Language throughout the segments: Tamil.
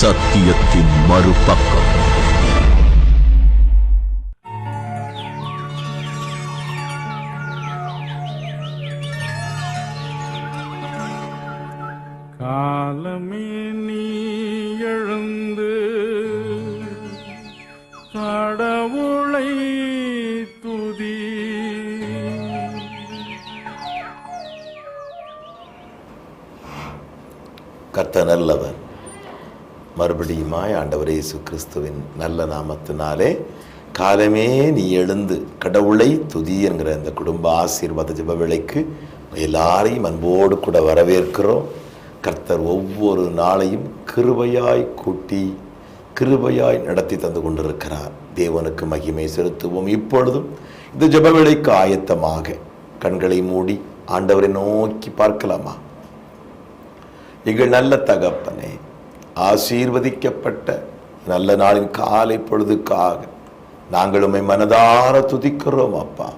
சத்தியத்தின் மறுபக்கம். மறுபடியுமாய் ஆண்டவர் இயேசு கிறிஸ்துவின் நல்ல நாமத்தினாலே காலமே நீ எழுந்து கடவுளை துதி என்கிற இந்த குடும்ப ஆசீர்வாத ஜெப வேளைக்கு எல்லாரையும் அன்போடு கூட வரவேற்கிறோம். கர்த்தர் ஒவ்வொரு நாளையும் கிருபையாய் கூட்டி கிருபையாய் நடத்தி தந்து கொண்டிருக்கிறார். தேவனுக்கு மகிமை செலுத்துவோம் இப்பொழுதும். இந்த ஜபவேளைக்கு ஆயத்தமாக கண்களை மூடி ஆண்டவரை நோக்கி பார்க்கலாமா? எங்கள் நல்ல தகப்பனே ஆசீர்வதிக்கப்பட்ட நல்ல நாளின் காலை பொழுதுக்காக நாங்கள் உம்மை மனதார துதிக்கிறோம் அப்பா.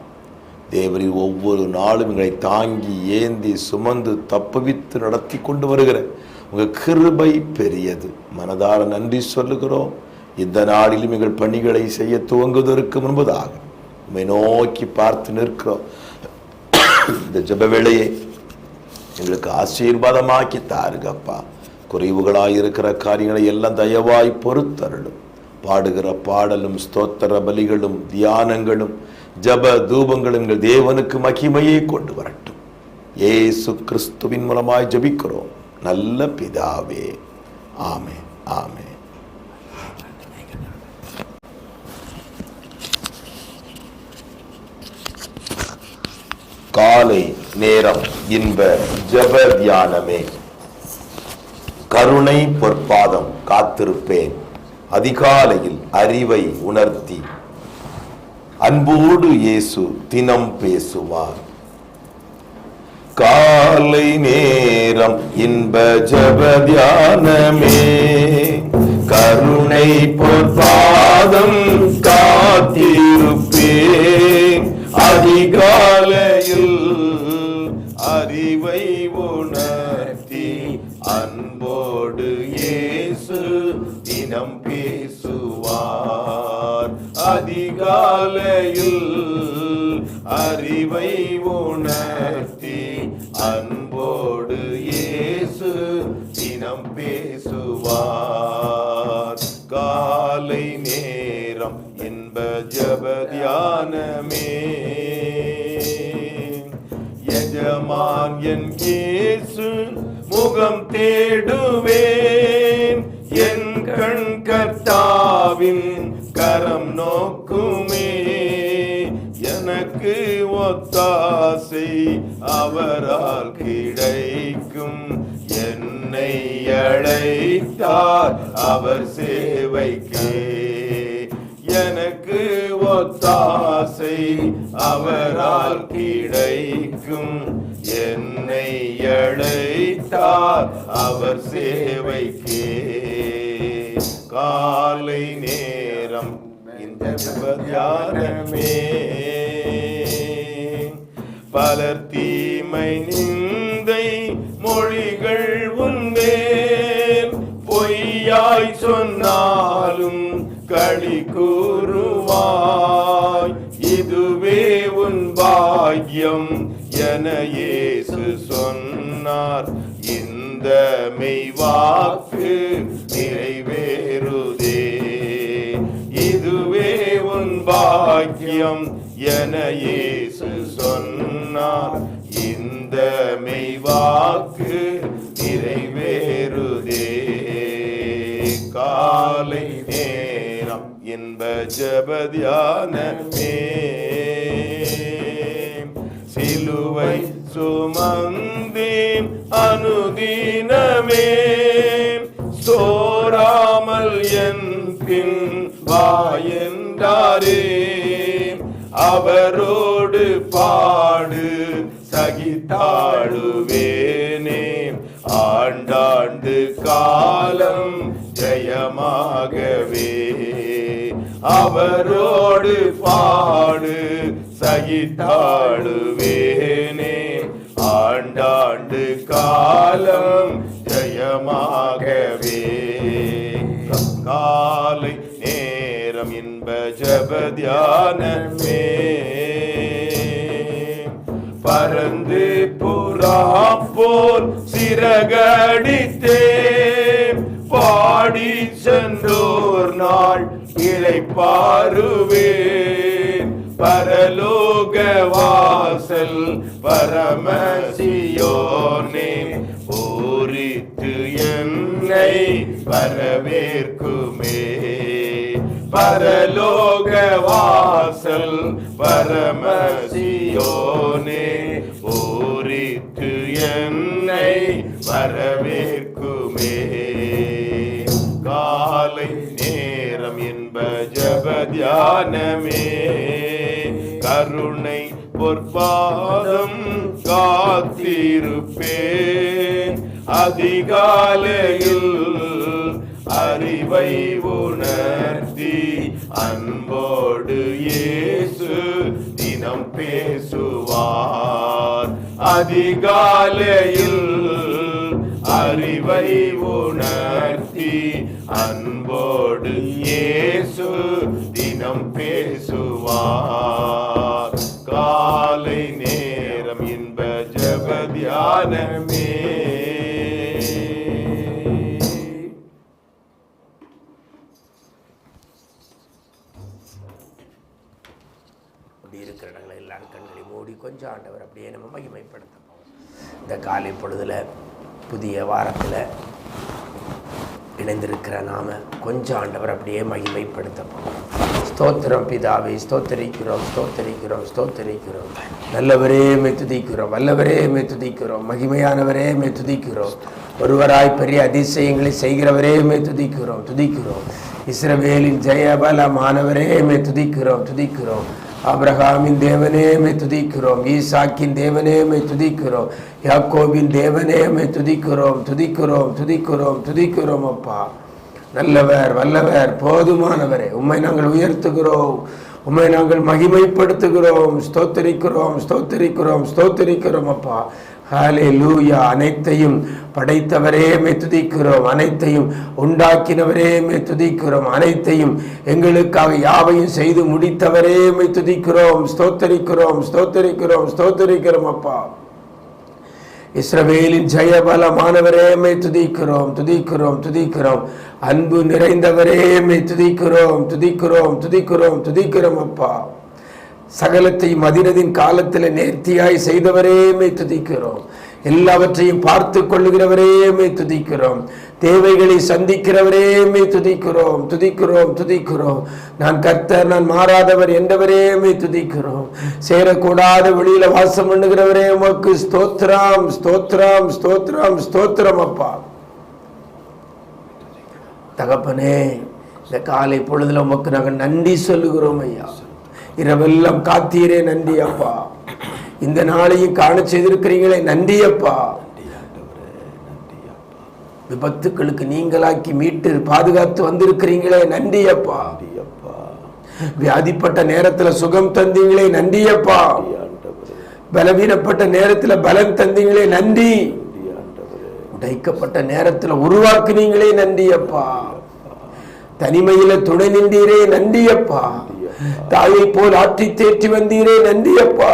தேவரி ஒவ்வொரு நாளும் எங்களை தாங்கி ஏந்தி சுமந்து தப்புவித்து நடத்தி கொண்டு வருகிற உங்கள் கிருபை பெரியது. மனதார நன்றி சொல்லுகிறோம். இந்த நாளிலும் எங்கள் பணிகளை செய்ய துவங்குவதற்கு முன்பதாக உம்மை நோக்கி பார்த்து நிற்கிறோம். இந்த ஜப வேளையை எங்களுக்கு ஆசீர்வாதமாக்கி தாருங்கப்பா. குறைவுகளாயிருக்கிற காரியங்களை எல்லாம் தயவாய் பொறுத்தருளும். பாடுகிற பாடலும் ஸ்தோத்திர பலிகளும் தியானங்களும் ஜப தூபங்களும் எங்கள் தேவனுக்கு மகிமையை கொண்டு வரட்டும். ஏசு கிறிஸ்துவின் மூலமாய் ஜபிக்கிறோம். நல்ல பிதாவே. ஆமே ஆமே. காலை நேரம் இன்ப ஜப தியானமே. கருணை பொற்பாதம் காத்திருப்பேன். அதிகாலையில் அறிவை உணர்த்தி அன்போடு இயேசு தினம் பேசுவார். காலை நேரம் இன்ப ஜப தியானமே. கருணை பொற்பாதம் காத்திருப்பேன். அதிகாலையில் அதிகாலையில் அறிவை உணர்த்தி அன்போடு இயேசு தினம் பேசுவார். காலை நேரம் என்ப ஜபதியானமே எஜமான் என் இயேசு முகம் தேடுவே ஒத்தாசை அவரால் கிடைக்கும். என்னை அழைத்தார் அவர் சேவைக்கே. எனக்கு ஒத்தாசை அவரால் கிடைக்கும். என்னை அழைத்தார் அவர் சேவைக்கே. காலை நேரம் இந்த தியானமே பலர் தீமை நிந்தை மொழிகள் உண்டேன் பொய்யாய் சொன்னாலும் களி கூறுவாய். இதுவே உன் பாக்கியம் என இயேசு சொன்னார். இந்த மெய்வாக்கு நிறைவேறுதே. இதுவே உன் பாக்கியம் என இயேசு சொன்னார். இந்த மெய்வாக்கு நிறைவேறுதே. காலை நேரம் என்ப ஜபதியானமே சிலுவை சுமந்தேன் அனுதினமே சோராமல் என் பின் வாயென்றாரே. அவரோடு பாடு பாடு சகித்தாடுவேனே. ஆண்டாண்டு காலம் ஜெயமாகவே. அவரோடு பாடு சகித்தாடுவேனே. ஆண்டாண்டு காலம் ஜெயமாகவே. காலை நேரம் இன்ப ஜப தியானமே. பறந்து புறா போல் சிறகடித்தே பாடி சென்றோர் நாள் இளைப்பாருவேன். பரலோக வாசல் பரமசியோனே பூரித்து என்னை வரவேற்குமே. பரலோக வாசல் பரமசியோ வரவேற்குமே காலை நேரம் என்ப ஜப தியானமே கருணை பொற்பாதம் காத்திருப்பேன். அதிகாலையில் அறிவை உணர்த்தி அன்போடு இயேசு தினம் பேசுவார். அதிகாலையில் அறிவை உணர்த்தி அன்போடு இயேசு தினம் பேசுவார். காலை நேரம் இன்ப ஜபதியானமே இருக்கிற இடங்களை எல்லாரும் கண்களை மூடி கொஞ்சம் ஆண்டவர் அப்படியே நம்ம மகிமைப்படுத்த போவோம். இந்த காலை பொழுதுல புதிய வாரத்தில் இணைந்திருக்கிற நாம கொஞ்சம் ஆண்டவர் அப்படியே மகிமைப்படுத்த ஸ்தோத்திரம் பிதாவை ஸ்தோத்தரிக்கிறோம் ஸ்தோத்தரிக்கிறோம் ஸ்தோத்தரிக்கிறோம். நல்லவரே மெத்துதிக்கிறோம் வல்லவரே மெத்துதிக்கிறோம் மகிமையானவரே மெத்துதிக்கிறோம் ஒருவராய் பெரிய அதிசயங்களை செய்கிறவரே மே துதிக்கிறோம் துதிக்கிறோம். இஸ்ரவேலின் ஜெயபலமானவரே மே துதிக்கிறோம் துதிக்கிறோம். ஆபிரகாமின் தேவனே மே துதிக்கிறோம். ஈசாக்கின் தேவனே மே துதிக்கிறோம். யாக்கோவின் தேவனே மே துதிக்கிறோம் துதிக்கிறோம் துதிக்கிறோம் துதிக்கிறோம் அப்பா. நல்லவர் வல்லவர் போதுமானவரே. உம்மை நாங்கள் உயர்த்துகிறோம். உம்மை நாங்கள் மகிமைப்படுத்துகிறோம். ஸ்தோத்தரிக்கிறோம் ஸ்தோத்தரிக்கிறோம் ஸ்தோத்தரிக்கிறோம் அப்பா. ஹாலே லூயா அனைத்தையும் படைத்தவரே துதிக்கிறோம். அனைத்தையும் உண்டாக்கினவரே துதிக்கிறோம். அனைத்தையும் எங்களுக்காக யாவையும் செய்து முடித்தவரே மே துதிக்கிறோம். ஸ்தோத்தரிக்கிறோம் ஸ்தோத்தரிக்கிறோம் ஸ்தோத்தரிக்கிறோம் அப்பா. இஸ்ரவேலின் ஜெயபலமானவரே மே துதிக்கிறோம் துதிக்கிறோம் துதிக்கிறோம். அன்பு நிறைந்தவரே மே துதிக்கிறோம் துதிக்கிறோம் துதிக்கிறோம் துதிக்கிறோம் அப்பா. சகலத்தை மதினதின் காலத்தில் நேர்த்தியாய் செய்தவரே மே துதிக்கிறோம். எல்லாவற்றையும் பார்த்து கொள்ளுகிறவரே மே துதிக்கிறோம். தேவைகளை சந்திக்கிறவரே மே துதிக்கிறோம் துதிக்கிறோம் துதிக்கிறோம். நான் கர்த்தர் நான் மாறாதவர் என்றவரே மே துதிக்கிறோம். சேரக்கூடாத வெளியில வாசம் பண்ணுகிறவரே உமக்கு ஸ்தோத்ராம் ஸ்தோத்ராம் ஸ்தோத்ராம் ஸ்தோத்ரம் அப்பா. தகப்பனே இந்த காலை பொழுதுல உமக்கு நாங்கள் நன்றி சொல்லுகிறோம் ஐயா. இரவெல்லாம் காத்தீரே நன்றி அப்பா. இந்த நாளையும் காண செய்திருக்கிறீங்களே நன்றி அப்பா. விபத்துக்களுக்கு நீங்களாக்கி மீட்டு பாதுகாத்து வந்திருக்கிறீங்களே நன்றி அப்பா வியாதிப்பட்ட நேரத்துல சுகம் தந்தீங்களே நன்றி அப்பா பலவீனப்பட்ட நேரத்துல பலம் தந்தீங்களே நன்றி. உடைக்கப்பட்ட நேரத்துல உருவாக்குனீங்களே நன்றி அப்பா தனிமையில துணை நின்றீரே நன்றி அப்பா தாயை போல் ஆற்றி தேற்றி வந்தீரே நன்றி அப்பா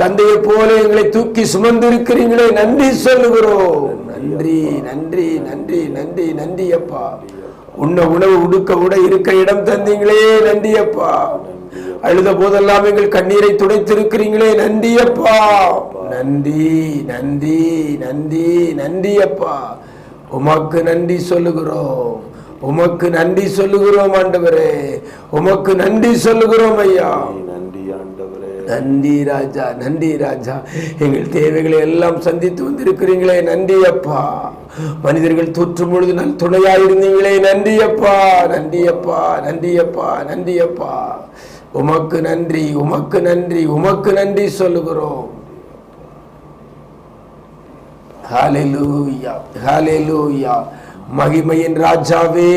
தந்தையை போல எங்களை தூக்கி சுமந்திருக்கிறீங்களே நன்றி சொல்லுகிறோம். நன்றி நன்றி நன்றி நன்றி நன்றி அப்பா உன்ன உணவு உடுக்க உட இருக்க இடம் தந்தீங்களே நன்றி அப்பா அழுத போதெல்லாம் எங்கள் கண்ணீரை துடைத்திருக்கிறீங்களே நன்றி அப்பா நன்றி நன்றி நன்றி நன்றி அப்பா உமக்கு நன்றி சொல்லுகிறோம். உமக்கு நன்றி சொல்லுகிறோம் ஆண்டவரே. உமக்கு நன்றி சொல்லுகிறோம் ஐயா. நன்றி ராஜா நன்றி ராஜா. எங்கள் தேவைகளை எல்லாம் சந்தித்து வந்திருக்கிறீங்களே நன்றி அப்பா. மனிதர்கள் தோற்றும் பொழுது நல் துணையாயிருந்தீங்களே நன்றி அப்பா. நன்றி அப்பா நன்றி அப்பா நன்றி அப்பா. உமக்கு நன்றி உமக்கு நன்றி உமக்கு நன்றி சொல்லுகிறோம். ஹாலேலூயா ஹாலேலூயா மகிமையின் ராஜாவே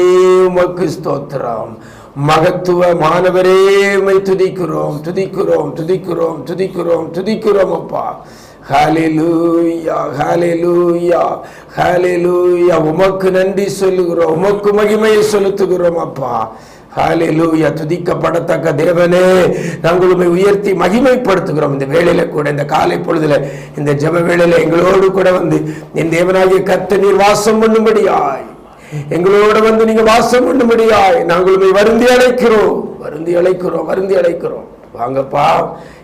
உமக்கு ஸ்தோத்திரம். மகத்துவ மாணவரே உம்மை துதிக்கிறோம் துதிக்கிறோம் துதிக்கிறோம் துதிக்கிறோம் துதிக்கிறோம் அப்பா. ஹalleluya ஹalleluya ஹalleluya. உமக்கு நன்றி சொல்லுகிறோம் உமக்கு மகிமையை செலுத்துகிறோம் அப்பா. ஹாலிலூயா துதிக்கப்படத்தக்க தேவனே நாங்கள் உண்மை உயர்த்தி மகிமைப்படுத்துகிறோம். இந்த வேளையில கூட இந்த காலை பொழுதுல இந்த ஜப வேளையில எங்களோடு கூட வந்து என் தேவனாகிய கத்த நீர் வாசம் பண்ணும்படியாய். எங்களோட வந்து நீங்க வாசம் பண்ணும்படியாய் நாங்கள் உம்மை வருந்தி அழைக்கிறோம். வருந்தி அழைக்கிறோம் வருந்தி அழைக்கிறோம். வாங்கப்பா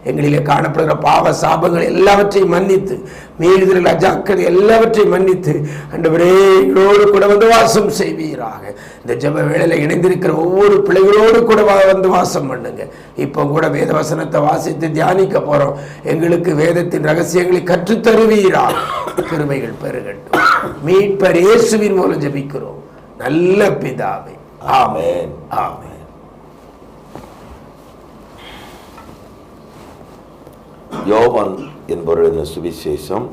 எங்களிலே காணப்படுகிற பாவ சாபங்கள் எல்லாவற்றையும் மன்னித்து மீறுதல் அஜாக்கள் எல்லாவற்றையும் மன்னித்து அண்டவரே எங்களோடு கூட வந்து வாசம் செய்வீராக. இந்த ஜப வேளையில் இணைந்திருக்கிற ஒவ்வொரு பிள்ளைகளோடு கூட வந்து வாசம் பண்ணுங்க. இப்போ கூட வேத வசனத்தை வாசித்து தியானிக்க போறோம். எங்களுக்கு வேதத்தின் ரகசியங்களை கற்றுத் பெருமைகள் பெருகட்டும். மீட்பர் இயேசுவின் மூலம் ஜெபிக்கிறோம். நல்ல பிதாவே. ஆமேன். ஆமேன். யோவான் என்பவருடைய சுவிசேஷம்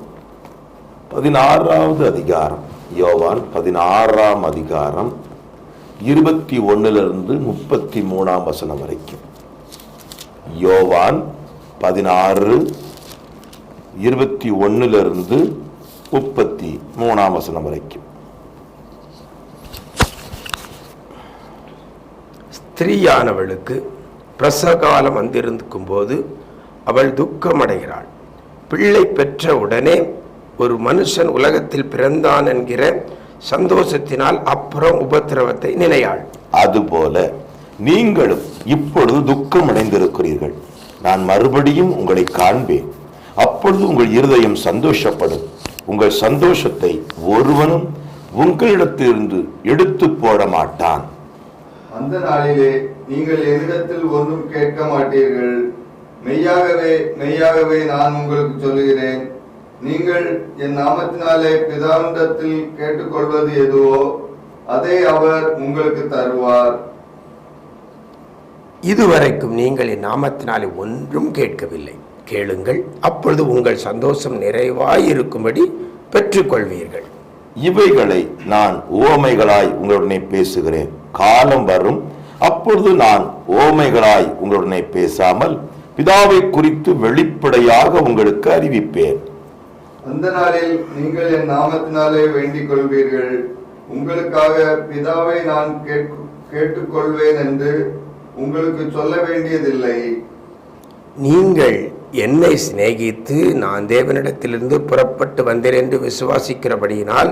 பதினாறாவது அதிகாரம். யோவான் பதினாறாம் அதிகாரம் இருபத்தி ஒன்னிலிருந்து முப்பத்தி மூணாம் வசனம் வரைக்கும். யோவான் பதினாறு இருபத்தி ஒன்னிலிருந்து முப்பத்தி மூணாம் வசனம் வரைக்கும். ஸ்திரீயானவளுக்கு பிரசவ காலம் வந்திருக்கும் போது அவள் துக்கமடைகிறாள். பிள்ளை பெற்ற உடனே ஒரு மனுஷன் உலகத்தில் பிறந்தான் என்கிற சந்தோஷத்தினால் அப்புறம் உபத்திரவத்தை நினையாள். அதுபோல நீங்களும் இப்பொழுது துக்கம் அடைந்திருக்கிறீர்கள் நான் மறுபடியும் உங்களை காண்பேன். அப்பொழுது உங்கள் இருதயம் சந்தோஷப்படும். உங்கள் சந்தோஷத்தை ஒருவனும் உங்களிடத்திலிருந்து எடுத்து போட மாட்டான். அந்த நாளிலே நீங்கள் என்னிடத்தில் ஒன்றும் கேட்க மாட்டீர்கள். மெய்யாகவே மெய்யாகவே நான் உங்களுக்கு சொல்லுகிறேன். நீங்கள் என் நாமத்தினாலே பிதாவிடத்தில் கேட்டுக்கொள்வது எதுவோ அதை அவர் உங்களுக்கு தருவார். இதுவரைக்கும் நீங்கள் என் நாமத்தினாலே ஒன்றும் கேட்கவில்லை. கேளுங்கள் அப்பொழுது உங்கள் சந்தோஷம் நிறைவாய் இருக்கும்படி பெற்றுக்கொள்வீர்கள். இவைகளை நான் ஓமைகளாய் உங்களுடனே பேசுகிறேன். காலம் வரும். அப்பொழுது நான் ஓமைகளாய் உங்களுடனே பேசாமல் பிதாவை குறித்து வெளிப்படையாக உங்களுக்கு அறிவிப்பேன். அந்த நாளில் நீங்கள் என் நாமத்தினாலே வேண்டிக் கொள்வீர்கள் உங்களுக்காக பிதாவை நான் கேட்கு கேட்டுக்கொள்வேன் என்று உங்களுக்கு சொல்ல வேண்டியதில்லை. நீங்கள் என்னை சிநேகித்து நான் தேவனிடத்திலிருந்து புறப்பட்டு வந்தேன் என்று விசுவாசிக்கிறபடியினால்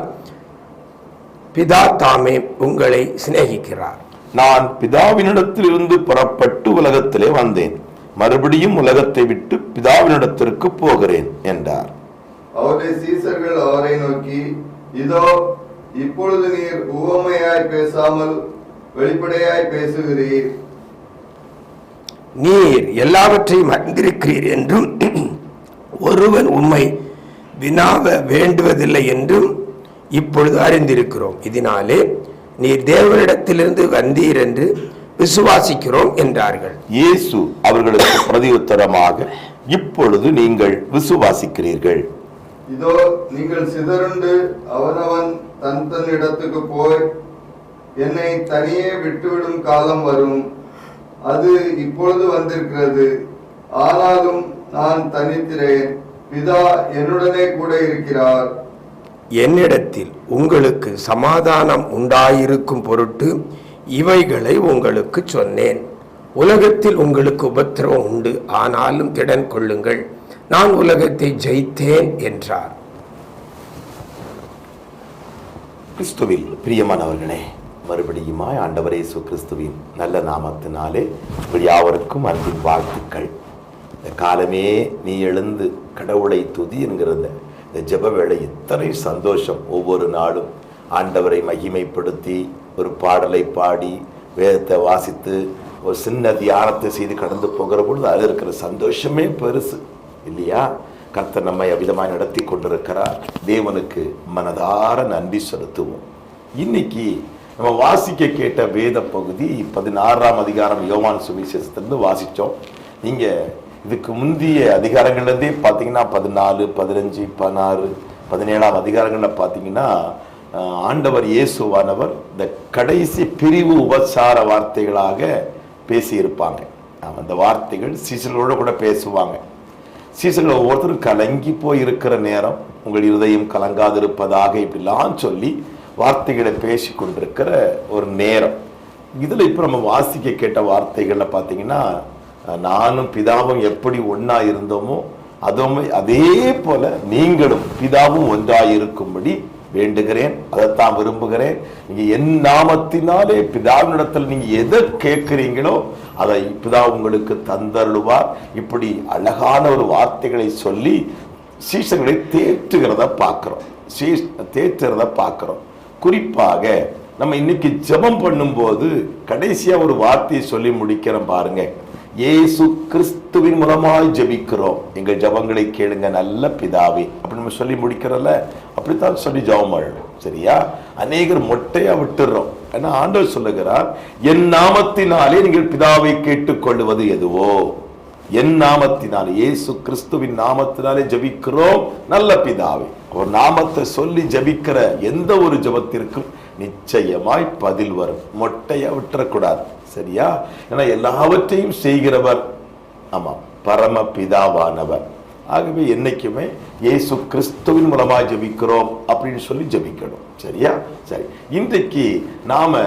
பிதா தாமே உங்களை சிநேகிக்கிறார். நான் பிதாவினிடத்திலிருந்து புறப்பட்டு உலகத்திலே வந்தேன். மறுபடியும் உலகத்தை விட்டு பிதாவினிடத்திற்கு போகிறேன் என்றார். அவருடைய சீசர்கள் அவரை நோக்கி இதோ இப்பொழுது நீர் உவமையாய் பேசாமல் வெளிப்படையாய் பேசுகிறீர். நீர் எல்லாவற்றையும் அறிந்திருக்கிறீர் என்றும் ஒருவன் உம்மை வினாவ வேண்டுவதில்லை என்றும் இப்பொழுது அறிந்திருக்கிறோம். இதனாலே நீர் தேவனிடத்திலிருந்து வந்தீர் என்று விசுவாசிக்கிறோம் என்றார்கள். இயேசு அவர்களுக்கு பிரதியுத்தரமாக இப்பொழுது நீங்கள் விசுவாசிக்கிறீர்கள். இதோ நீங்கள் சிதறுண்டு அவனவன் தன் தன் இடத்துக்கு போய் என்னை தனியே விட்டுவிடும் காலம் வரும். அது இப்பொழுது வந்திருக்கிறது. ஆனாலும் நான் தனித்திரேன். பிதா என்னுடனே கூட இருக்கிறார். என்னிடத்தில் உங்களுக்கு சமாதானம் உண்டாயிருக்கும் பொருட்டு இவைகளை உங்களுக்கு சொன்னேன். உலகத்தில் உங்களுக்கு உபத்திரவம் உண்டு ஆனாலும் திடன் கொள்ளுங்கள். நான் உலகத்தை ஜெயித்தேன் என்றார். கிறிஸ்துவில் பிரியமானவர்களே மறுபடியுமாய் ஆண்டவர் இயேசு கிறிஸ்துவின் நல்ல நாமத்தினாலே யாவருக்கும் அன்பின் வாழ்த்துக்கள். இந்த காலமே நீ எழுந்து கடவுளை துதி என்கிற இந்த- இந்த ஜெப வேளை எத்தனை சந்தோஷம் ஒவ்வொரு நாளும். ஆண்டவரை மகிமைப்படுத்தி ஒரு பாடலை பாடி வேதத்தை வாசித்து ஒரு சின்ன தியானத்தை செய்து கடந்து போகிற பொழுது அதில் இருக்கிற சந்தோஷமே பெருசு. இல்லையா? கர்த்தர் நம்மை அவிதமாக நடத்தி கொண்டிருக்கிறார். தேவனுக்கு மனதார நன்றி செலுத்துவோம். இன்னைக்கு நம்ம வாசிக்க கேட்ட வேத பகுதி பதினாறாம் அதிகாரம் யோவான் சுவிசேஷத்திலிருந்து வாசித்தோம். நீங்கள் இதுக்கு முந்தைய அதிகாரங்கள்லேருந்தே பார்த்தீங்கன்னா பதினாலு பதினஞ்சு பதினாறு பதினேழாம் அதிகாரங்களில் பார்த்தீங்கன்னா ஆண்டவர் இயேசுவானவர் இந்த கடைசி பிரிவு உபசார வார்த்தைகளாக பேசியிருப்பாங்க. அந்த வார்த்தைகள் சீசலோட கூட பேசுவாங்க. சீசர்கள் ஒவ்வொருத்தரும் கலங்கி போய் இருக்கிற நேரம் உங்கள் இருதயம் கலங்காதிருப்பதாக இப்படிலாம் சொல்லி வார்த்தைகளை பேசி கொண்டிருக்கிற ஒரு நேரம். இதில் இப்போ நம்ம வாசிக்க கேட்ட வார்த்தைகளில் பார்த்தீங்கன்னா நானும் பிதாவும் எப்படி ஒன்றா இருந்தோமோ அதுவும் அதே போல நீங்களும் பிதாவும் ஒன்றாயிருக்கும்படி வேண்டுகிறேன். அதைத்தான் விரும்புகிறேன். நீங்க என் நாமத்தினாலே பிதாவினிடத்தில் நீங்க எதை கேட்கிறீங்களோ அதை பிதா உங்களுக்கு தந்தருளுவார். இப்படி அழகான ஒரு வார்த்தைகளை சொல்லி சீசர்களை தேற்றுகிறத பார்க்கிறோம். சீஸ் தேற்றுகிறத பார்க்கிறோம். குறிப்பாக நம்ம இன்னைக்கு ஜெபம் பண்ணும்போது கடைசியாக ஒரு வார்த்தையை சொல்லி முடிக்கிறோம் பாருங்கள் இயேசு கிறிஸ்துவின் மூலமாய் ஜெபிக்கிறோம். எங்கள் ஜெபங்களை கேளுங்க நல்ல பிதாவே. அப்படி நம்ம சொல்லி முடிக்கிறோம்ல? அப்படித்தான் சொல்லி ஜெபம் பண்ணணும் சரியா? அநேகர் மொட்டையா விட்டுறோம். ஏன்னா ஆண்டவர் சொல்லுகிறார் என் நாமத்தினாலே நீங்கள் பிதாவை கேட்டுக்கொள்வது எதுவோ? என் நாமத்தினாலே இயேசு கிறிஸ்துவின் நாமத்தினாலே ஜெபிக்கிறோம் நல்ல பிதாவே. ஒரு நாமத்தை சொல்லி ஜெபிக்கிற எந்த ஒரு ஜெபத்திற்கும் நிச்சயமாய் பதில் வரும். மொட்டையை விட்டுறக்கூடாது. சரியா? ஏன்னா எல்லாவற்றையும் செய்கிறவர் ஆமாம் பரம பிதாவானவர் ஆகவே என்னைக்குமே இயேசு கிறிஸ்துவின் மூலமாக ஜெபிக்கிறோம் அப்படின்னு சொல்லி ஜெபிக்கணும். சரியா? சரி. இன்றைக்கு நாம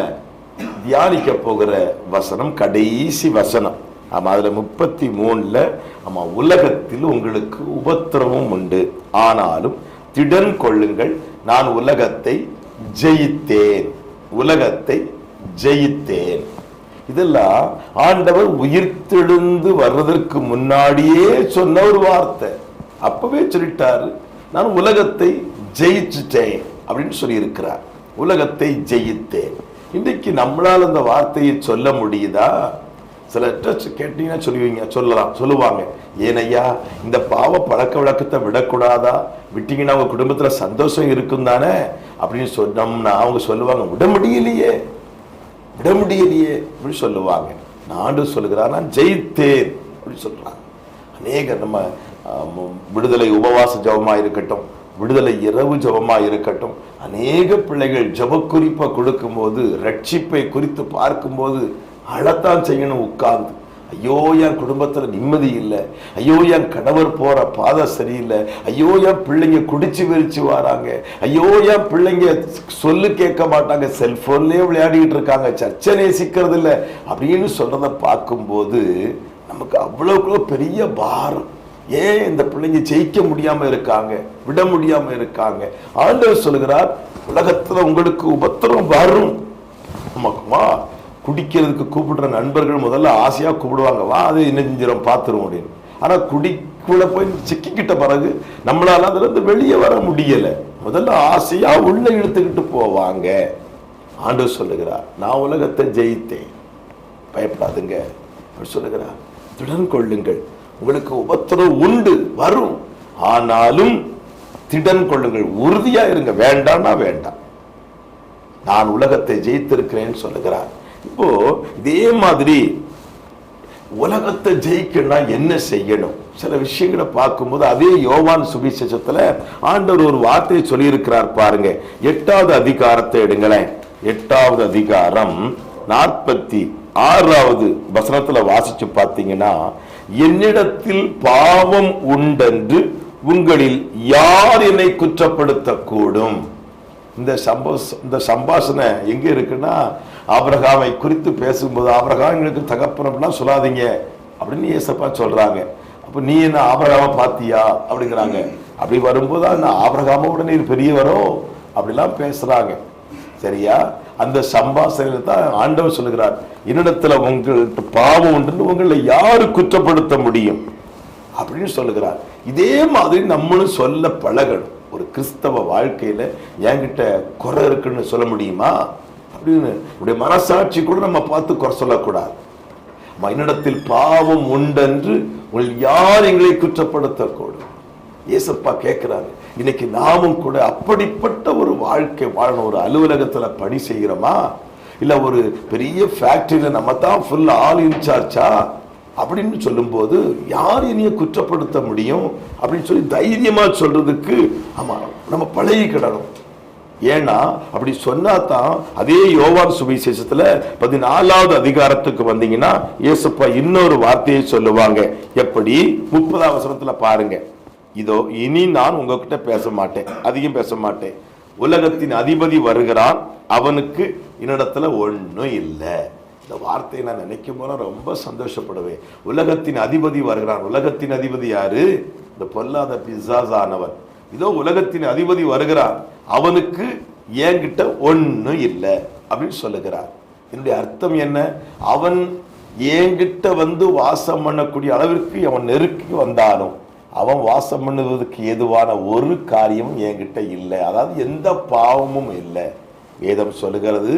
தியானிக்க போகிற வசனம் கடைசி வசனம். ஆமாம் அதில் முப்பத்தி மூணில் ஆமாம் உலகத்தில் உங்களுக்கு உபத்திரமும் உண்டு. ஆனாலும் திடன் கொள்ளுங்கள் நான் உலகத்தை ஜெயித்தேன். உலகத்தை ஜெயித்தேன். இதெல்லாம் ஆண்டவர் உயிர்த்தெழுந்து வர்றதற்கு முன்னாடியே சொன்ன ஒரு வார்த்தை. அப்பவே சொல்லிட்டாரு நான் உலகத்தை ஜெயிச்சுட்டேன் அப்படின்னு சொல்லியிருக்கிறார். உலகத்தை ஜெயித்தேன். இன்றைக்கு நம்மளால் அந்த வார்த்தையை சொல்ல முடியுதா? சில டச் கேட்டீங்கன்னா சொல்லுவீங்க சொல்லலாம் சொல்லுவாங்க. ஏனையா இந்த பாவ பழக்க வழக்கத்தை விடக்கூடாதா? விட்டீங்கன்னா அவங்க குடும்பத்தில் சந்தோஷம் இருக்கும் தானே? அப்படின்னு சொன்னோம்னா அவங்க சொல்லுவாங்க விட முடியலையே. விட முடியலையே. அப்படின்னு சொல்லுவாங்க. நாடு சொல்லுகிறார் நான் ஜெயித்தேன். அப்படின்னு சொல்கிறாங்க அநேக நம்ம விடுதலை உபவாச ஜபமாக இருக்கட்டும் விடுதலை இரவு ஜபமாக இருக்கட்டும் அநேக பிள்ளைகள் ஜப குறிப்பை கொடுக்கும்போது ரட்சிப்பை குறித்து பார்க்கும்போது அழத்தான் செய்யணும் உட்கார்ந்து. ஐயோ என் குடும்பத்தில் நிம்மதி இல்லை. ஐயோ என் கணவர் போற பாதை சரியில்லை. ஐயோ என் பிள்ளைங்க குடிச்சு விரிச்சு வராங்க. ஐயோ என் பிள்ளைங்க சொல்லு கேட்க மாட்டாங்க. செல்ஃபோன்லேயே விளையாடிட்டு இருக்காங்க. சர்ச்சை நேசிக்கிறது இல்லை. அப்படின்னு சொல்றத பார்க்கும்போது நமக்கு அவ்வளோக்குள்ள பெரிய பாரம். ஏன் இந்த பிள்ளைங்க ஜெயிக்க முடியாம இருக்காங்க? விட முடியாம இருக்காங்க? ஆண்டவர் சொல்கிறார் உலகத்தில் உங்களுக்கு உபத்திரம் வரும். ஆமாக்குமா? குடிக்கிறதுக்கு கூப்பிடுற நண்பர்கள் முதல்ல ஆசையாக கூப்பிடுவாங்க. வா அது என்ன செஞ்சிடும் பார்த்துருவோம் அப்படின்னு. ஆனால் குடிக்குள்ளே போய் சிக்கிக்கிட்ட பிறகு நம்மளால் அதுலேருந்து வெளியே வர முடியல. முதல்ல ஆசையாக உள்ளே இழுத்துக்கிட்டு போவாங்க. ஆண்டு சொல்லுகிறார் நான் உலகத்தை ஜெயித்தேன். பயப்படாதுங்க. அப்படி சொல்லுகிறார் திடன் கொள்ளுங்கள். உங்களுக்கு உபத்திரம் உண்டு வரும். ஆனாலும் திடன் கொள்ளுங்கள். உறுதியா இருங்க. வேண்டாம்னா வேண்டாம். நான் உலகத்தை ஜெயித்திருக்கிறேன்னு சொல்லுகிறார். இப்போ இதே மாதிரி உலகத்தை ஜெயிக்கணும்னா என்ன செய்யணும்? சில விஷயங்களை பார்க்கும்போது அதே யோவான் சுவிசேஷத்துல ஆண்டவர் ஒரு வார்த்தையை சொல்லியிருக்கிறார் பாருங்க. எட்டாவது அதிகாரத்தை எடுங்களேன். எட்டாவது அதிகாரம் நாற்பத்தி ஆறாவது வசனத்துல வாசிச்சு பார்த்தீங்கன்னா என்னிடத்தில் பாவம் உண்டென்று உங்களில் யார் என்னை குற்றப்படுத்தக்கூடும்? இந்த சம்பா இந்த சம்பாஷணை எங்க இருக்குன்னா ஆபிரகாமை குறித்து பேசும்போது ஆபிரகாம் எங்களுக்கு தகப்பன் அப்படிலாம் சொல்லாதீங்க. அப்படின்னு ஏசப்பா சொல்கிறாங்க அப்போ நீ என்ன ஆபிரகாம பார்த்தியா? அப்படிங்கிறாங்க. அப்படி வரும்போது அந்த ஆபிரகாமோட இது பெரியவரோ? அப்படிலாம் பேசுகிறாங்க சரியா? அந்த சம்பாசனையில் தான் ஆண்டவர் சொல்லுகிறார் என்னிடத்தில் உங்கள்கிட்ட பாவம் உண்டு உங்களை யார் குற்றப்படுத்த முடியும்? அப்படின்னு சொல்லுகிறார். இதே மாதிரி நம்மளும் சொல்ல பழகணும். ஒரு கிறிஸ்தவ வாழ்க்கையில் என்கிட்ட குறை இருக்குன்னு சொல்ல முடியுமா? அப்படின்னு. இப்படி மனசாட்சி கூட நம்ம பார்த்து குறை சொல்லக்கூடாது. அம்மா, என்னிடத்தில் பாவம் உண்டென்று உங்கள் யார் எங்களை குற்றப்படுத்தக்கூடும்? ஏசப்பா கேட்கிறாரு இன்னைக்கு நாமும் கூட அப்படிப்பட்ட ஒரு வாழ்க்கை வாழணும். ஒரு அலுவலகத்துல பணி செய்கிறோமா? இல்ல ஒரு பெரிய ஃபேக்டரியில நம்ம தான் ஃபுல் ஆல் இன்சார்ஜா அப்படின்னு சொல்லும்போது யார் இனிய குற்றப்படுத்த முடியும்? அப்படின்னு சொல்லி தைரியமா சொல்றதுக்கு ஆமா நம்ம பழகிக்கிடணும் ஏன்னா அப்படி சொன்னா தான் அதே யோவான் சுவிசேஷத்துல பதினாலாவது அதிகாரத்துக்கு வந்தீங்கன்னா இயேசுப்பா இன்னொரு வார்த்தையை சொல்லுவாங்க. எப்படி? முப்பதாம் வசனத்துல பாருங்க. இதோ இனி நான் உங்ககிட்ட பேச மாட்டேன். அதிகம் பேச மாட்டேன். உலகத்தின் அதிபதி வருகிறான். அவனுக்கு என்னிடத்துல ஒன்றும் இல்லை. இந்த வார்த்தையை நான் நினைக்கும் போல ரொம்ப சந்தோஷப்படுவேன். உலகத்தின் அதிபதி வருகிறான். உலகத்தின் அதிபதி யாரு? இந்த பொல்லாத பிசாஸ் ஆனவன் இதோ உலகத்தின் அதிபதி வருகிறான் அவனுக்கு என்கிட்ட ஒன்றும் இல்லை அப்படின்னு சொல்லுகிறார். என்னுடைய அர்த்தம் என்ன? அவன் என்கிட்ட வந்து வாசம் பண்ணக்கூடிய அளவிற்கு அவன் நெருக்கி வந்தாலும் அவன் வாசம் பண்ணுவதற்கு ஏதுவான ஒரு காரியமும் என்கிட்ட இல்லை. அதாவது எந்த பாவமும் இல்லை. வேதம் சொல்லுகிறது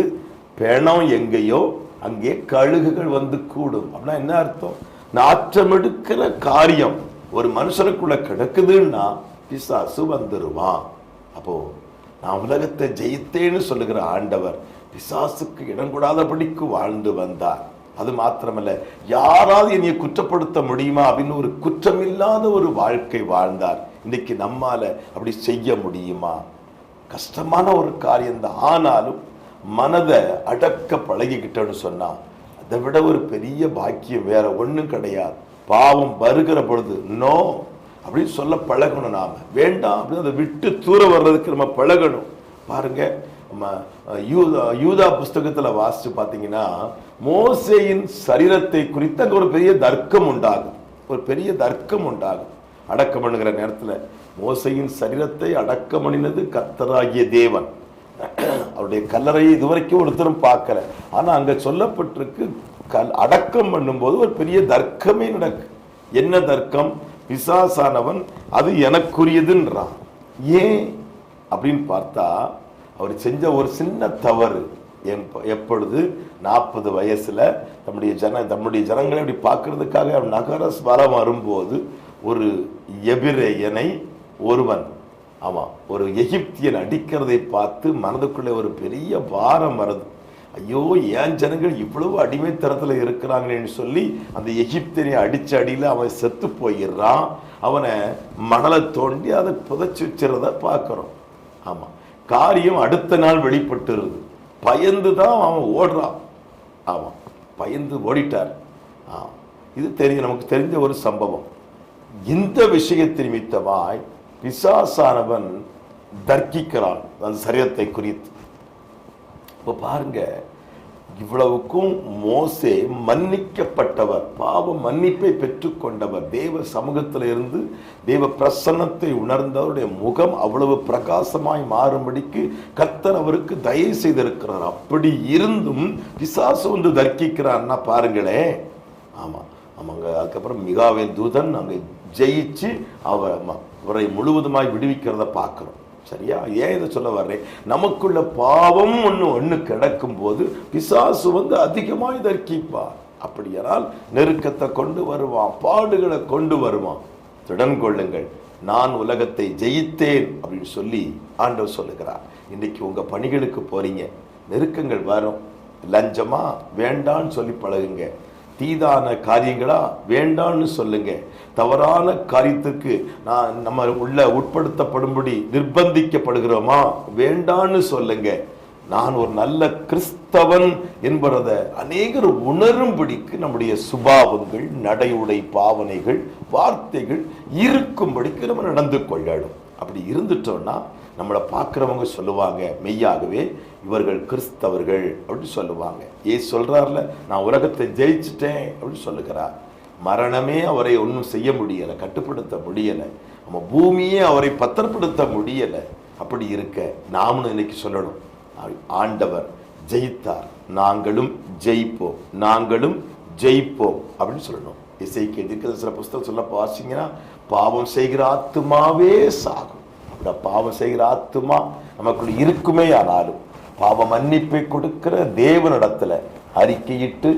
பிணம் எங்கேயோ அங்கே கழுகுகள் வந்து கூடும். அப்படின்னா என்ன அர்த்தம்? நாற்றம் எடுக்கிற காரியம் ஒரு மனுஷனுக்குள்ள கிடக்குதுன்னா பிசாசு வந்துருவான் அப்போ நான் உலகத்தை ஜெயித்தேன்னு சொல்லுகிற ஆண்டவர் பிசாசுக்கு இடம் கூடாதபடிக்கு வாழ்ந்து வந்தார். அது மாத்திரமல்ல யாராவது என்னை குற்றப்படுத்த முடியுமா? அப்படின்னு ஒரு குற்றமில்லாத ஒரு வாழ்க்கை வாழ்ந்தார். இன்னைக்கு நம்மால அப்படி செய்ய முடியுமா? கஷ்டமான ஒரு காரியம்தான் ஆனாலும் மனதை அடக்க பழகிக்கிட்டோன்னு சொன்னா அதை விட ஒரு பெரிய பாக்கியம் வேற ஒண்ணும் கிடையாது. பாவம் வருகிற பொழுது நோ அப்படின்னு சொல்ல பழகணும் நாம். வேண்டாம் அப்படின்னு அதை விட்டு தூர வர்றதுக்கு நம்ம பழகணும். பாருங்க நம்ம யூதா யூதா புஸ்தகத்தில் வாசித்து பார்த்தீங்கன்னா மோசையின் சரீரத்தை குறித்து அங்கே ஒரு பெரிய தர்க்கம் உண்டாகும் ஒரு பெரிய தர்க்கம் உண்டாகும் அடக்கம் பண்ணுகிற நேரத்தில் மோசையின் சரீரத்தை அடக்கம் பண்ணினது கத்தராகிய தேவன். அவருடைய கல்லறையை இதுவரைக்கும் ஒருத்தரும் பார்க்கல. ஆனால் அங்கே சொல்லப்பட்டிருக்கு கல் அடக்கம் பண்ணும்போது ஒரு பெரிய தர்க்கமே நடக்கு. என்ன தர்க்கம்? பிசாசானவன் அது எனக்குரியதுன்றான். ஏன்? அப்படின்னு பார்த்தா அவர் செஞ்ச ஒரு சின்ன தவறு. எப்பொழுது நாற்பது வயசுல தம்முடைய ஜன தம்முடைய ஜனங்களை அப்படி பார்க்கறதுக்காக அவன் நகர ஸ்வரம் வரும்போது ஒரு எபிரேயனை ஒருவன் ஆமாம் ஒரு எகிப்தியன் அடிக்கிறதை பார்த்து மனதுக்குள்ளே ஒரு பெரிய பாரம் வருது. ஐயோ ஏன் ஜனங்கள் இவ்வளவு அடிமைத்தனத்தில் இருக்கிறாங்களேன்னு சொல்லி அந்த எகிப்தனை அடிச்ச அடியில் அவன் செத்து போயிடுறான். அவனை மணலை தோண்டி அதை புதைச்சி வச்சுறத பார்க்குறோம். ஆமாம் காரியம் அடுத்த நாள் வெளிப்பட்டுருது. பயந்து தான் அவன் ஓடுறான். ஆமாம் பயந்து ஓடிட்டார். ஆ இது தெரியும் நமக்கு தெரிஞ்ச ஒரு சம்பவம். இந்த விஷயத்தின் நிமித்தமாய் பிசாசானவன் தர்க்கிக்கிறான். அந்த சரீரத்தை குறித்து. இப்போ பாருங்க இவ்வளவுக்கும் மோசே மன்னிக்கப்பட்டவர் பாவ மன்னிப்பை பெற்றுக்கொண்டவர். தேவ சமூகத்தில் இருந்து தேவ பிரசன்னத்தை உணர்ந்தவருடைய முகம் அவ்வளவு பிரகாசமாய் மாறும்படிக்கு கர்த்தர் அவருக்கு தயவு செய்திருக்கிறார். அப்படி இருந்தும் பிசாசு வந்து தர்க்கிக்கிறான்னா பாருங்களேன் ஆமாம் ஆமாங்க. அதுக்கப்புறம் மிகாவின் தூதன் அங்கே ஜெயிச்சு அவர் அவரை முழுவதுமாய் விடுவிக்கிறத பார்க்குறோம். சரியா? ஏன் இதை சொல்ல வர்றேன்? நமக்குள்ள பாவம் ஒன்று ஒன்று கிடக்கும் போது பிசாசு வந்து அதிகமாக தர்க்கிப்பார். அப்படியானால் நெருக்கத்தை கொண்டு வருவான் பாடுகளை கொண்டு வருவான். திடன் கொள்ளுங்கள் நான் உலகத்தை ஜெயித்தேன் அப்படின்னு சொல்லி ஆண்டவர் சொல்லுகிறார். இன்னைக்கு உங்கள் பணிகளுக்கு போறீங்க. நெருக்கங்கள் வரும். லஞ்சமா? வேண்டான்னு சொல்லி பழகுங்க. தீதான காரியங்களா? வேண்டான்னு சொல்லுங்க. தவறான காரியத்துக்கு நான் நம்ம உள்ள உட்படுத்தப்படும்படி நிர்பந்திக்கப்படுகிறோமா? வேண்டான்னு சொல்லுங்க. நான் ஒரு நல்ல கிறிஸ்தவன் என்பதை அநேகர் உணரும்படிக்கு நம்முடைய சுபாவங்கள் நடையுடை பாவனைகள் வார்த்தைகள் இருக்கும்படிக்கு நம்ம நடந்து கொள்ளணும். அப்படி இருந்துட்டோம்னா நம்மளை பார்க்குறவங்க சொல்லுவாங்க மெய்யாகவே இவர்கள் கிறிஸ்தவர்கள் அப்படின்னு சொல்லுவாங்க. ஏ சொல்கிறார்ல நான் உலகத்தை ஜெயிச்சிட்டேன் அப்படின்னு சொல்லுகிறார். மரணமே அவரை ஒன்றும் செய்ய முடியலை கட்டுப்படுத்த முடியலை. நம்ம பூமியே அவரை பத்திரப்படுத்த முடியலை. அப்படி இருக்க நாமளும் இன்னைக்கு சொல்லணும். ஆண்டவர் ஜெயித்தார். நாங்களும் ஜெயிப்போம். நாங்களும் ஜெயிப்போம் அப்படின்னு சொல்லணும். இசைக்கு எதிர்க்கிற சில புஸ்தகம் சொல்ல வாசிங்கன்னா பாவம் செய்கிற ஆத்துமாவே சாகும். இந்த பாவம் செய்கிற ஆத்துமா நமக்குள்ள இருக்குமே ஆனாலும் பாவ மன்னிப்பை கொடுக்கிற தேவனிடத்துல அறிக்கையிட்டு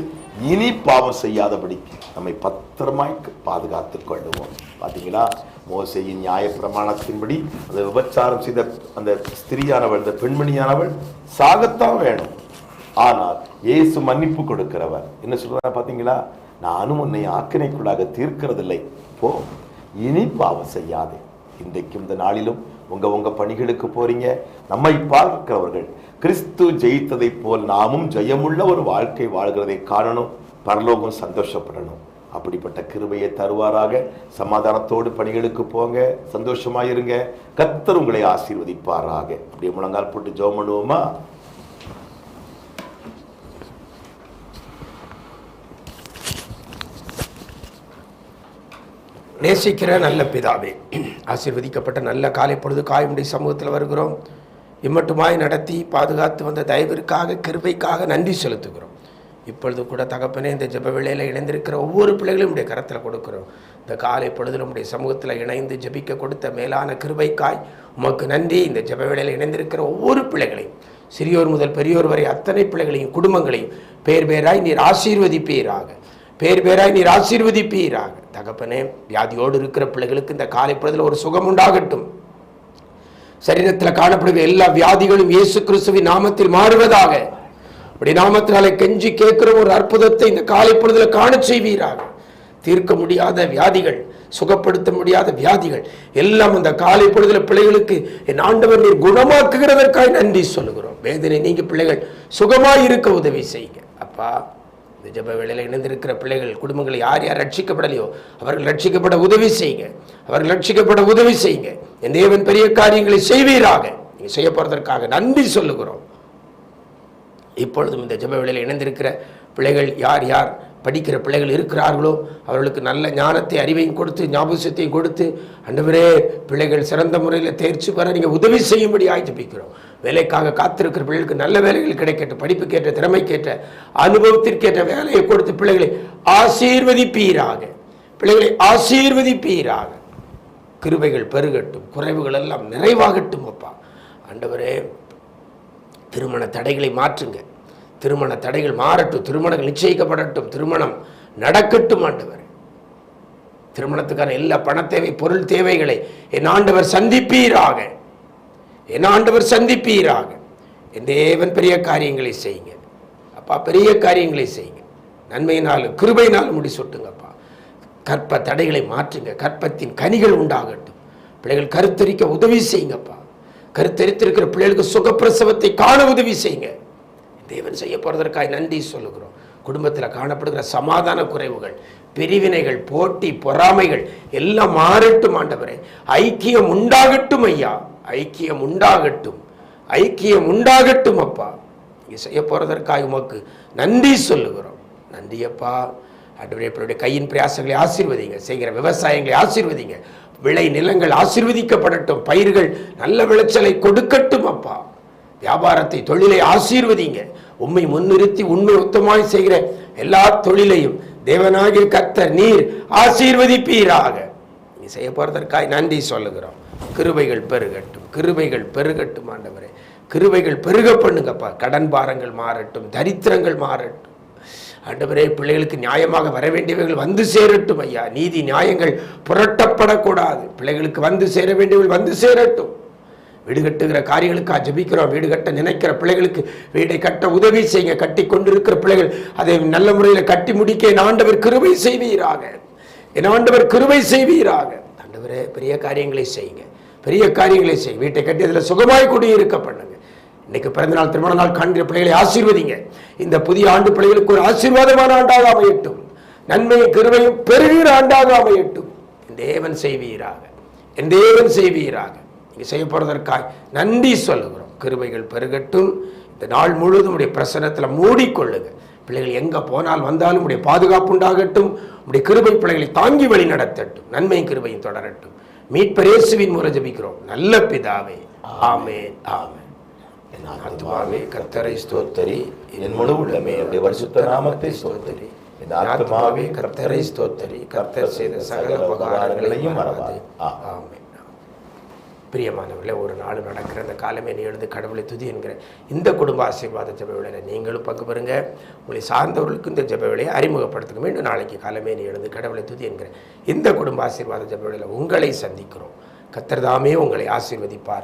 இனி பாவம் செய்யாதபடிக்கு நம்மை பத்திரமாய் பாதுகாத்து கொள்ளுவோம். பார்த்தீங்களா மோசையின் நியாய பிரமாணத்தின்படி அந்த விபச்சாரம் செய்த அந்த ஸ்திரியானவள் அந்த பெண்மணியானவள் சாகத்தான் வேணும். ஆனால் இயேசு மன்னிப்பு கொடுக்கிறவர். என்ன சொல்றாரு பார்த்தீங்களா நானும் உன்னை ஆக்கினைக்குள்ளாக தீர்க்கிறதில்லை. போ இனி பாவம் செய்யாதே. இன்றைக்கும் இந்த நாளிலும் உங்க உங்க பணிகளுக்கு போறீங்க. நம்மை பார்க்கிறவர்கள் கிறிஸ்து ஜெயித்ததை போல் நாமும் ஜெயமுள்ள ஒரு வாழ்க்கை வாழ்கிறதை காணணும் பரலோகம் சந்தோஷப்படணும். அப்படிப்பட்ட கிருபையை தருவாராக. சமாதானத்தோடு பணிகளுக்கு போங்க சந்தோஷமாயிருங்க. கத்தர் உங்களை ஆசீர்வதிப்பாராக. அப்படியே முழங்கால் போட்டு ஜோம் பண்ணுவோமா? நேசிக்கிற நல்ல பிதாவே. ஆசீர்வதிக்கப்பட்ட நல்ல காலை பொழுது காயமுடைய சமூகத்தில் வருகிறோம். இம்மட்டுமாய் நடத்தி பாதுகாத்து வந்த தயவிற்காக கிருபைக்காக நன்றி செலுத்துகிறோம். இப்பொழுது கூட தகப்பனே இந்த ஜெப வேளையில் இணைந்திருக்கிற ஒவ்வொரு பிள்ளைகளையும் உடைய கரத்தில் கொடுக்குறோம். இந்த காலை பொழுது நம்முடைய சமூகத்தில் இணைந்து ஜெபிக்க கொடுத்த மேலான கிருபைக்காய் உமக்கு நன்றி. இந்த ஜெப வேளையில் இணைந்திருக்கிற ஒவ்வொரு பிள்ளைகளையும் சிறியோர் முதல் பெரியோர் வரை அத்தனை பிள்ளைகளையும் குடும்பங்களையும் பேர் பேராய் நீர் ஆசீர்வதிப்பீராக. பேர் பேராய் நீர் ஆசீர்வதிப்பீராக. தகப்பனே வியாதியோடு இருக்கிற பிள்ளைகளுக்கு இந்த காலை பொழுதில் ஒரு சுகம் உண்டாகட்டும். சரீரத்தில் காணப்படுகிற எல்லா வியாதிகளும் இயேசு கிறிஸ்துவின் நாமத்தில் மாறுவதாக. அப்படி நாமத்தினாலே கெஞ்சி கேட்கிற ஒரு அற்புதத்தை இந்த காலை பொழுதில் காண செய்வீராக. தீர்க்க முடியாத வியாதிகள் சுகப்படுத்த முடியாத வியாதிகள் எல்லாம் அந்த காலை பொழுதில் பிள்ளைகளுக்கு என் ஆண்டவர் நீர் குணமாக்குகிறதற்காக நன்றி சொல்லுகிறோம். வேதனை நீங்க பிள்ளைகள் சுகமாய் இருக்க உதவி செய்யுங்க. அப்பா இந்த ஜப வேளையில் இணைந்திருக்கிற பிள்ளைகள் குடும்பங்கள் யார் யார் ரட்சிக்கப்படலையோ அவர்கள் ரட்சிக்கப்பட உதவி செய்யுங்க. அவர்கள் ரட்சிக்கப்பட உதவி செய்யுங்க. என் தேவன் பெரிய காரியங்களை செய்வீராக. நீங்க செய்ய போறதற்காக நன்றி சொல்லுகிறோம். இப்பொழுதும் இந்த ஜப வேளையில் இணைந்திருக்கிற பிள்ளைகள் யார் யார் படிக்கிற பிள்ளைகள் இருக்கிறார்களோ அவர்களுக்கு நல்ல ஞானத்தை அறிவையும் கொடுத்து ஞாபகத்தையும் கொடுத்து அண்டவரே பிள்ளைகள் சிறந்த முறையில் தேர்ச்சி பெற நீங்கள் உதவி செய்யும்படி ஜெபிக்கிறோம் வேலைக்காக காத்திருக்கிற பிள்ளைகளுக்கு நல்ல வேலைகள் கிடைக்கட்டும். படிப்புக்கேற்ற திறமைக்கேற்ற அனுபவத்திற்கேற்ற வேலையை கொடுத்து பிள்ளைகளை ஆசீர்வதிப்பீராக. பிள்ளைகளை ஆசீர்வதிப்பீராக. கிருபைகள் பெருகட்டும். குறைவுகள் எல்லாம் நிறைவாகட்டும் அப்பா. ஆண்டவரே திருமண தடைகளை மாற்றுங்க. திருமண தடைகள் மாறட்டும் திருமணங்கள் நிச்சயிக்கப்படட்டும் திருமணம் நடக்கட்டும் ஆண்டவர். திருமணத்துக்கான எல்லா பண தேவை பொருள் தேவைகளை என் ஆண்டவர் சந்திப்பீராக. என் ஆண்டவர் சந்திப்பீராக. என் தேவன் பெரிய காரியங்களை செய்யுங்க. அப்பா பெரிய காரியங்களை செய்யுங்க. நன்மையினால் கிருபையினால் முடி சொட்டுங்கப்பா. கற்ப தடைகளை மாற்றுங்க. கற்பத்தின் கனிகள் உண்டாகட்டும். பிள்ளைகள் கருத்தரிக்க உதவி செய்யுங்கப்பா. கருத்தரித்திருக்கிற பிள்ளைகளுக்கு சுகப்பிரசவத்தை காண உதவி செய்யுங்க. தேவன் செய்ய போகிறதற்காக நன்றி சொல்லுகிறோம். குடும்பத்தில் காணப்படுகிற சமாதான குறைவுகள் பிரிவினைகள் போட்டி பொறாமைகள் எல்லாம் மாறட்டும் ஆண்டவரே. ஐக்கியம் உண்டாகட்டும் ஐயா. ஐக்கியம் உண்டாகட்டும். ஐக்கியம் உண்டாகட்டும் அப்பா. நீங்க செய்ய போகிறதற்காக உமக்கு நன்றி சொல்லுகிறோம். நன்றி அப்பா. ஆண்டவரே இப்படி கையின் பிரயாசங்களை ஆசீர்வதிங்க. செய்கிற விவசாயங்களை ஆசீர்வதிங்க. விளை நிலங்கள் ஆசீர்வதிக்கப்படட்டும். பயிர்கள் நல்ல விளைச்சலை கொடுக்கட்டும் அப்பா. வியாபாரத்தை தொழிலை ஆசீர்வதிங்க. உண்மை முன்னிறுத்தி உண்மை உத்தமாய் செய்கிற எல்லா தொழிலையும் தேவனாகிய கர்த்தர் நீர் ஆசீர்வதிப்பீராக. நீ செய்ய போறதற்காய் நன்றி சொல்லுகிறோம். கிருபைகள் பெருகட்டும். கிருபைகள் பெருகட்டும் ஆண்டவரே. கிருபைகள் பெருக பண்ணுங்கப்பா. கடன் பாரங்கள் மாறட்டும் தரித்திரங்கள் மாறட்டும். ஆண்டவரே பிள்ளைகளுக்கு நியாயமாக வர வேண்டியவர்கள் வந்து சேரட்டும் ஐயா. நீதி நியாயங்கள் புரட்டப்படக்கூடாது. பிள்ளைகளுக்கு வந்து சேர வேண்டியவர்கள் வந்து சேரட்டும். வீடு கட்டுகிற காரியங்களுக்காக ஜெபிக்கிறோம் வீடு கட்ட நினைக்கிற பிள்ளைகளுக்கு வீடை கட்ட உதவி செய்யுங்க. கட்டி கொண்டிருக்கிற பிள்ளைகள் அதை நல்ல முறையில் கட்டி முடிக்க என் ஆண்டவர் கிருபை செய்வீராக. என் ஆண்டவர் கிருபை செய்வீராக. ஆண்டவரே பெரிய காரியங்களை செய்யுங்க. பெரிய காரியங்களை செய். வீட்டை கட்டி அதில் சுகமாய் குடியிருக்க பண்ணுங்க. இன்னைக்கு பிறந்தநாள் திருமண நாள் காண்கிற பிள்ளைகளை ஆசீர்வதிங்க. இந்த புதிய ஆண்டு பிள்ளைகளுக்கு ஒரு ஆசீர்வாதமான ஆண்டாக அமையட்டும். நன்மையும் கிருபையும் பெருகிற ஆண்டாக அமையட்டும். என் தேவன் செய்வீராக. என் தேவன் செய்வீராக. செய்ய போகிறதற்காய் நன்றி சொல்லுகிறோம். கிருபைகள் பெருகட்டும். இந்த நாள் முழுவதும் உடைய பிரசனத்தில் மூடிக்கொள்ளுங்க. பிள்ளைகள் எங்கே போனால் வந்தாலும் உடைய பாதுகாப்பு உண்டாகட்டும். உடைய கிருபை பிள்ளைகளை தாங்கி வழி நடத்தட்டும். நன்மையும் கிருபையும் தொடரட்டும். மீட்பரேசுவின் முறை ஜபிக்கிறோம். நல்ல பிதாவே. ஆமே ஆமே என் ஆத்துமாவே கர்த்தரை ஸ்தோத்தரி. என் முழு உள்ளமே அவருடைய பரிசுத்த நாமத்தை ஸ்தோத்தரி. என் ஆத்மாவே கர்த்தரை ஸ்தோத்தரி. கர்த்தர் செய்த சகல உபகாரங்களையும் மறவாதே. ஆமே பிரியமானவர்களே ஒரு நாள் நடக்கிற அந்த காலமே நீ எழுந்து கடவுளை துதி என்கிற இந்த குடும்ப ஆசீர்வாத ஜப வேளையில் நீங்களும் பங்கு பெறுங்க. உங்களை சார்ந்தவர்களுக்கு இந்த ஜப வேலையை அறிமுகப்படுத்துங்க. மீண்டும் நாளைக்கு காலமே நீ எழுந்து கடவுளை துதி என்கிற இந்த குடும்ப ஆசீர்வாத ஜப வேளையில் உங்களை சந்திக்கிறோம். கத்தர்தாமே உங்களை ஆசீர்வதிப்பாரா